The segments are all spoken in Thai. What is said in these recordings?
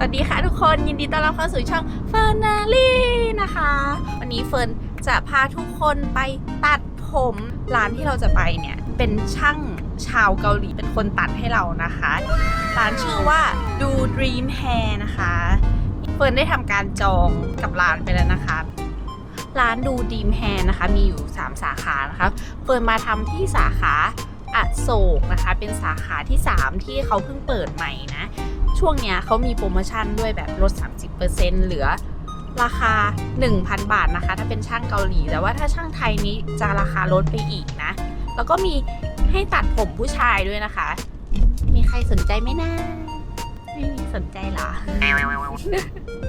สวัสดีค่ะทุกคนยินดีต้อนรับเข้าสู่ช่องเฟิร์นาลี่นะคะ วันนี้เฟิร์นจะพาทุกคนไปตัดผมร้านที่เราจะไปเนี่ย เป็นช่างชาวเกาหลีเป็นคนตัดให้เรานะคะร้านชื่อว่าดู Dream Hair นะคะเฟิร์นได้ทำการจองกับร้านไปแล้วนะคะร้านดูดีมแฮนนะคะ มีอยู่ 3 สาขานะคะเฟิร์นมาทำที่สาขาอโศกนะคะ เป็นสาขาที่ 3 ที่เขาเพิ่งเปิดใหม่นะ ช่วงเนี้ยเขามีโปรโมชั่นด้วยแบบลด 30%เหลือราคา 1,000 บาทนะคะ ถ้าเป็นช่างเกาหลี แต่ว่าถ้าช่างไทยนี้จะราคาลดไปอีกนะ แล้วก็มีให้ตัดผมผู้ชายด้วยนะคะ มีใครสนใจไหมนะไม่มีสนใจเหรอ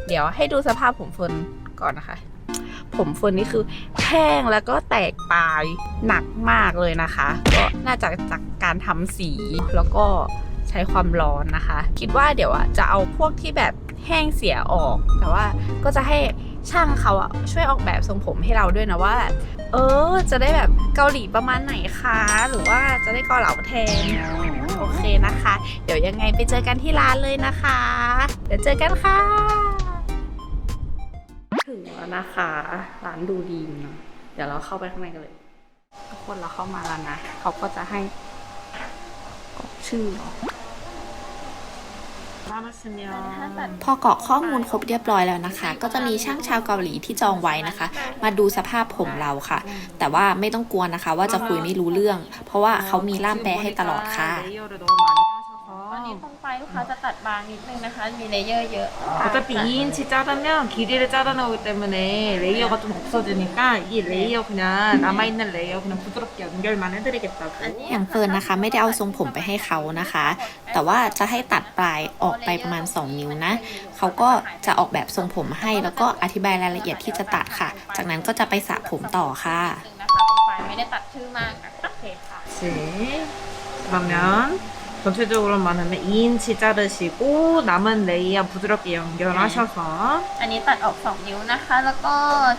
เดี๋ยวให้ดูสภาพผมเฟิร์นก่อนนะคะ ผมเฟิร์นนี่คือแห้งแล้วก็แตกปลายหนักมากเลยนะคะ ก็น่าจะจากการทำสีแล้วก็ ใช้ความร้อนนะคะ คิดว่าเดี๋ยวอะจะเอาพวกที่แบบแห้งเสียออก แต่ว่าก็จะให้ช่างเขาอะช่วยออกแบบทรงผมให้เราด้วยนะว่าแบบเออ จะได้แบบเกาหลีประมาณไหนคะ หรือว่าจะได้เกาเหลาแทนโอเคนะคะ เดี๋ยวยังไงไปเจอกันที่ร้านเลยนะคะ เดี๋ยวเจอกันค่ะ ถึงแล้วนะคะ ร้านดูดีเนาะเดี๋ยวเราเข้าไปข้างในกันเลย ทุกคนเราเข้ามาแล้วนะ เขาก็จะให้ชื่อ พอกรอกข้อมูลครบเรียบร้อยแล้วนะคะ ก็จะมีช่างชาวเกาหลีที่จองไว้นะคะ มาดูสภาพผมเราค่ะ แต่ว่าไม่ต้องกลัวนะคะ ว่าจะคุยไม่รู้เรื่อง เพราะว่าเขามีล่ามแปลให้ตลอดค่ะวั นนี้ตรงไปลูกค้าจะตัดบางนิดนึงนะคะ มีเลเยอร์เยอะ 어차피 2인치 자르면 길이를 잘라 나오기 때문에 레이어가 좀 없어지니까 이 레이어 그냥 남아있는 레이어 그냥 부드럽게 연결만 해드리겠다고 อย่างเฟิร์นนะคะไม่ได้เอาทรงผมไปให้เขานะคะ แต่ว่าจะให้ตัดปลายออกไปประมาณ 2 นิ้วนะ เขาก็จะออกแบบทรงผมให้แล้วก็อธิบายรายละเอียดที่จะตัดค่ะ จากนั้นก็จะไปสระผมต่อค่ะ นึงนะคะตรงไปไม่ได้ตัดชื่อมากนะคะโอเคค่ะ 네. 그러면 전체적으로만 하면 2인치 자르시고 남은 레이어 부드럽게 연결하셔서 อันนี้ตัดออก 2 นิ้วนะคะ แล้วก็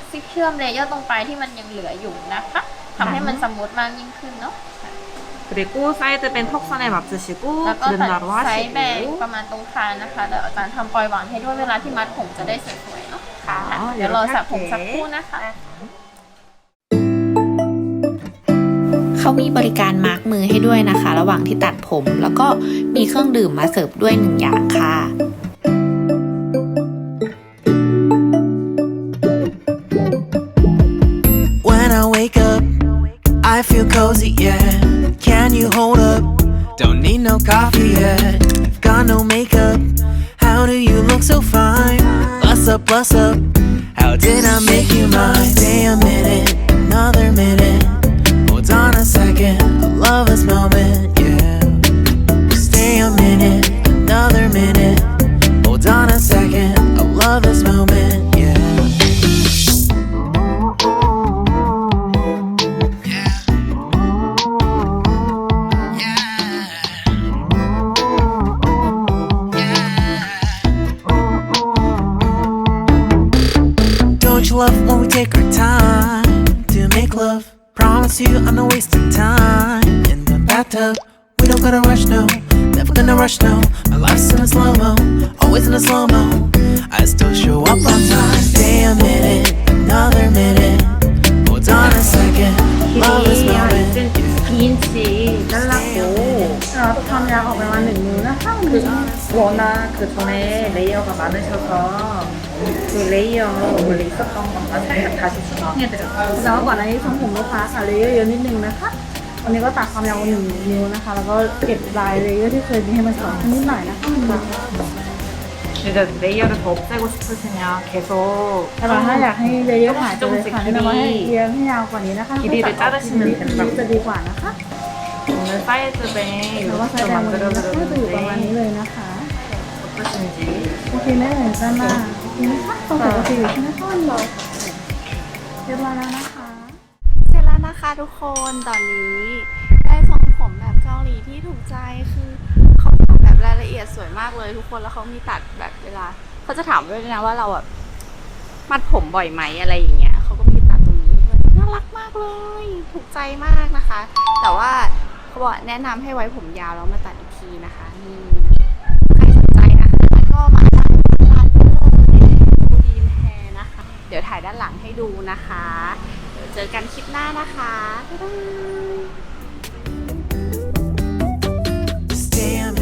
ซิเชื่อมเลเยอร์ตรงไปที่มันยังเหลืออยู่นะคะทำให้มันสมูทมากยิ่งขึ้นเนาะ 그리고 사이드밴 턱선에 맞추시고 แล้วก็ตัด 그른다로 ไซส์แบ่ง 하시고 ประมาณตรงคางนะคะเดี๋ยวอาจารย์ทำปล่อยหวานให้ด้วยเวลาที่มัดผมจะได้สวยๆเนาะค่ะ อ๋อ เดี๋ยวรอสระผม เดี๋ยว สักครู่นะคะ เขามีบริการมาร์กมือให้ด้วยนะคะ ระหว่างที่ตัดผม แล้วก็มีเครื่องดื่มมาเสิร์ฟด้วยหนึ่งอย่างค่ะ Plus up. How did I make you mine? Stay a minute, another minute. Second, I love this moment, yeah. Stay a minute, another minute. Hold on a second, I love this moment, yeah. Don't you love when we take our time? to you on a waste of time in the bathtub. We don't gotta rush, no. Never gonna rush, no. My life's in a slow mo, always in a slow mo. I still show up on time. Stay a minute, another minute. Hold on a second. Love is moment. กินสีน่ารักอยู่เราทุกทำยาออกไปวันหนึ่งมือนะคะคือโรนาคือโทเน่เดียวกับบ้านในเชอร์ 레이어 원래 있었던 것만 살짝 다시 수정해드렸어요 แต่ว่าก่อนหน้านี้ทรงผมลูกค้าค่ะเลเยอร์เยอะนิดนึงนะคะ วันนี้ก็ตัดความยาวหนึ่งนิ้วนะคะ แล้วก็เก็บลายเลเยอร์ที่เคยมีให้มันสวยขึ้นนิดหน่อยนะคะ 이제 레이어를 더 없애고 싶으시면 계속 แต่ว่าถ้าอยากให้เลเยอร์หายไปเลยค่ะแนะนำว่าให้เอียงให้ยาวกว่านี้นะคะ 길이를 자르시면 된다고 จะดีกว่านะคะ 오늘 사이드뱅 หรือว่าใช้ 이렇게 แรงวันนี้นะคะจะอยู่ประมาณ 만들어드렸는데 นี้เลยนะคะ 어떠신지 โอเคไหมเอ่ยด้านหน้าโอเคไหมคะ ตรงปกติอยู่ใช่ไหมคะวันนี้เรียบร้อยแล้วนะคะเสร็จแล้วนะคะทุกคนตอนนี้ได้ทรงผมแบบเกาหลีที่ถูกใจคือเขาทำแบบรายละเอียดสวยมากเลยทุกคนแล้วเขามีตัดแบบเวลาเขาจะถามด้วยนะว่าเราแบบมัดผมบ่อยไหมอะไรอย่างเงี้ยเขาก็มีตัดตรงนี้ด้วยน่ารักมากเลย ถูกใจมากนะคะ แต่ว่าเขาบอกแนะนำให้ไว้ผมยาวแล้วมาตัดอีกทีนะคะนี่านหลังให้ดูนะคะ เจอกันคลิปหน้านะคะ บ๊ายบาย